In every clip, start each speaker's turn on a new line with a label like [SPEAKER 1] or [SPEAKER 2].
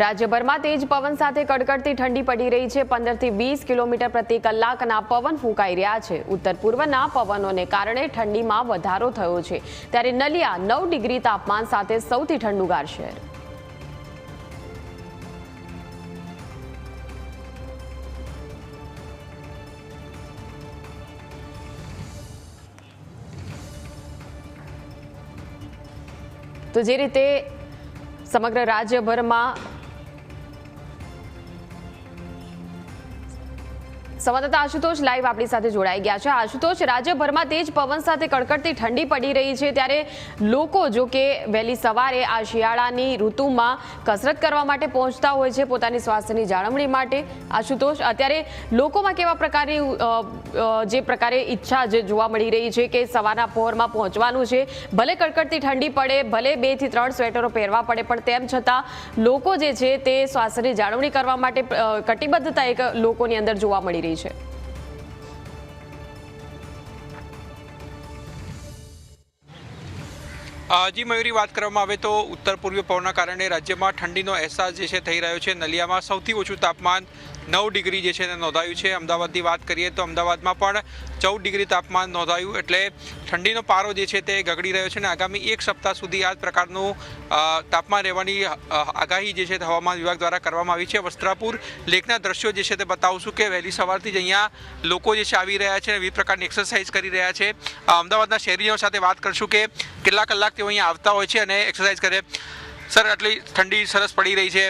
[SPEAKER 1] રાજ્યભરમાં તેજ પવન સાથે કડકડતી ઠંડી પડી રહી છે. પંદરથી વીસ કિલોમીટર પ્રતિ કલાકના પવન ફૂંકાઈ રહ્યા છે. ઉત્તર પૂર્વના પવનોને કારણે ઠંડીમાં વધારો થયો છે. ત્યારે નલિયા નવ ડિગ્રી તાપમાન સાથે સૌથી ઠંડુગાર શહેર. તો જે રીતે સમગ્ર રાજ્યભરમાં સંવાદદાતા આશુતોષ લાઈવ આપણી સાથે જોડાઈ ગયા છે. આશુતોષ, રાજ્યભરમાં તેજ પવન સાથે કડકડતી ઠંડી પડી રહી છે. ત્યારે લોકો જો કે વહેલી સવારે આ શિયાળાની ઋતુમાં કસરત કરવા માટે પહોંચતા હોય છે પોતાની સ્વાસ્થ્યની જાળવણી માટે. આશુતોષ, અત્યારે લોકોમાં કેવા પ્રકારની જે પ્રકારે ઈચ્છા જે જોવા મળી રહી છે કે સવારના પહોરમાં પહોંચવાનું છે. ભલે કડકડતી ઠંડી પડે, ભલે બેથી ત્રણ સ્વેટરો પહેરવા પડે, પણ તેમ છતાં લોકો જે છે તે સ્વાસ્થ્યની જાળવણી કરવા માટે કટિબદ્ધતા એક લોકોની અંદર જોવા મળી રહી છે.
[SPEAKER 2] જી, મયુરી, વાત કરવામાં આવે તો ઉત્તર પૂર્વીય પવનના કારણે રાજ્યમાં ઠંડીનો અહેસાસ જે છે, થઈ રહ્યો છે. નલિયામાં સૌથી ઓછું તાપમાન નવ ડિગ્રી જે છે તે નોંધાયું છે. અમદાવાદની વાત કરીએ તો અમદાવાદમાં પણ ચૌદ ડિગ્રી તાપમાન નોંધાયું એટલે ઠંડીનો પારો જે છે તે ગગડી રહ્યો છે અને આગામી એક સપ્તાહ સુધી આ પ્રકારનું તાપમાન રહેવાની આગાહી જે છે તે હવામાન વિભાગ દ્વારા કરવામાં આવી છે. વસ્ત્રાપુર લેકના દ્રશ્યો જે છે તે બતાવશું કે વહેલી સવારથી જ અહીંયા લોકો જે છે આવી રહ્યા છે અને વિવિધ પ્રકારની એક્સરસાઇઝ કરી રહ્યા છે. અમદાવાદના શહેરીઓ સાથે વાત કરશું કે કેટલા કલાક તેઓ અહીંયા આવતા હોય છે અને એક્સરસાઇઝ કરે. સર, આટલી ઠંડી સરસ પડી રહી છે.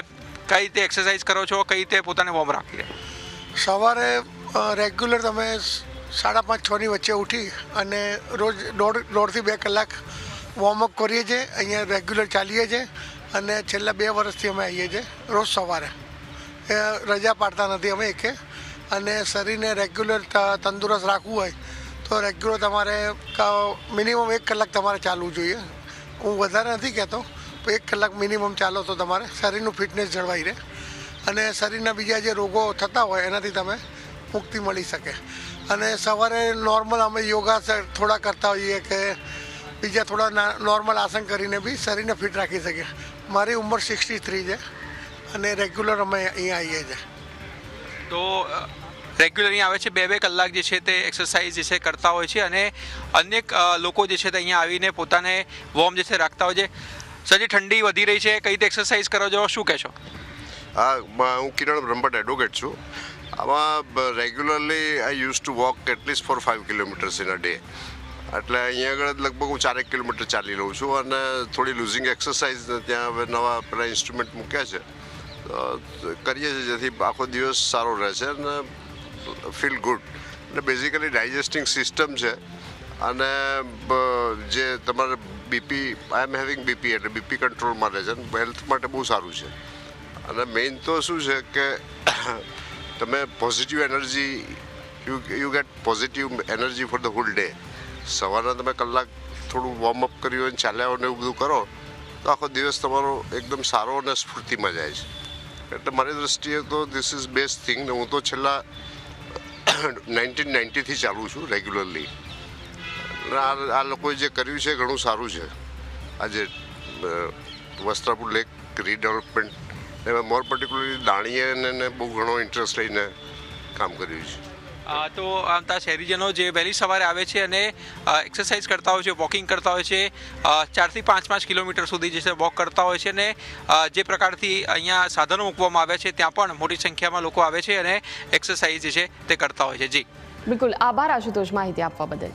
[SPEAKER 2] કઈ રીતે એક્સરસાઇઝ કરો છો? કઈ રીતે પોતાને વોર્મ રાખી
[SPEAKER 3] સવારે રેગ્યુલર તમે સાડા પાંચ છની વચ્ચે ઉઠી અને રોજ દોઢ, દોઢથી બે કલાક વોર્મઅપ કરીએ છીએ. અહીંયા રેગ્યુલર ચાલીએ છીએ અને છેલ્લા બે વર્ષથી અમે આવીએ છીએ રોજ સવારે. રજા પાડતા નથી અમે એકે. અને શરીરને રેગ્યુલર તંદુરસ્ત રાખવું હોય તો રેગ્યુલર તમારે મિનિમમ એક કલાક તમારે ચાલવું જોઈએ. હું વધારે નથી કહેતો. એક કલાક મિનિમમ ચાલો તો તમારે શરીરનું ફિટનેસ જળવાઈ રહે. અને શરીરના બીજા જે રોગો થતા હોય, એનાથી તમે મુક્તિ મળી શકે. અને સવારે નોર્મલ અમે યોગા થોડા કરતા હોઈએ કે બીજા થોડા નોર્મલ આસન કરીને બી શરીરને ફિટ રાખી શકીએ. મારી ઉંમર સિક્સટી થ્રી છે અને રેગ્યુલર અમે અહીંયા આવીએ છીએ.
[SPEAKER 2] તો રેગ્યુલર અહીંયા આવે છે બે બે કલાક જે છે તે એક્સરસાઇઝ જે છે કરતા હોય છે અને અનેક લોકો જે છે તે અહીંયા આવીને પોતાને વોર્મ જે છે રાખતા હોય છે. સજી ઠંડી વધી રહી છે, કઈ રીતે એક્સરસાઇઝ કરો છો? શું કહેશો
[SPEAKER 4] હા હું કિરણ બ્રહ્મભટ્ટ એડવોકેટ છું. આમાં regularly I use to walk at least four five kilometres in a day એટલે અહીંયા આગળ લગભગ હું ચારેક કિલોમીટર ચાલી લઉં છું અને થોડી લૂઝિંગ એક્સરસાઇઝ ત્યાં હવે નવા પેલા ઇન્સ્ટ્રુમેન્ટ મૂક્યા છે. કરીએ છીએ જેથી આખો દિવસ સારો રહે છે અને ફીલ ગુડ અને બેઝિકલી ડાયજેસ્ટિંગ સિસ્ટમ છે અને જે તમારે BP I am having BP એટલે બીપી કંટ્રોલમાં રહે છે અને હેલ્થ માટે બહુ સારું છે. અને મેઇન તો શું છે કે, તમે positive energy you you get positive energy for the whole day સવારના તમે કલાક થોડું વોર્મઅપ કર્યું હોય ચાલ્યા ને એવું બધું કરો, તો આખો દિવસ તમારો એકદમ સારો અને સ્ફૂર્તિમાં જાય છે. એટલે મારી દૃષ્ટિએ તો ધીસ ઇઝ બેસ્ટ થિંગ હું તો છેલ્લા નાઇન્ટીન નાઇન્ટીથી ચાલું છું રેગ્યુલરલી આ આ લોકોએ જે કર્યું છે ઘણું સારું છે. આજે વસ્ત્રાપુર લેક રીડેવલપમેન્ટ એમાં મોર પર્ટિક્યુલરલી દાણીએ ને બહુ ઘણો ઇન્ટરેસ્ટ લઈને કામ કર્યું છે.
[SPEAKER 2] તો તા શહેરીજનો જે વહેલી સવારે આવે છે અને એક્સરસાઇઝ કરતા હોય છે વોકિંગ કરતા હોય છે ચારથી પાંચ પાંચ કિલોમીટર સુધી જે છે વોક કરતા હોય છે અને જે પ્રકારથી અહીંયા સાધનો મૂકવામાં આવ્યા છે ત્યાં પણ મોટી સંખ્યામાં લોકો આવે છે અને એક્સરસાઇઝ જે છે તે કરતા હોય છે. જી.
[SPEAKER 1] બિલકુલ. આભાર આશુતોષ માહિતી આપવા બદલ.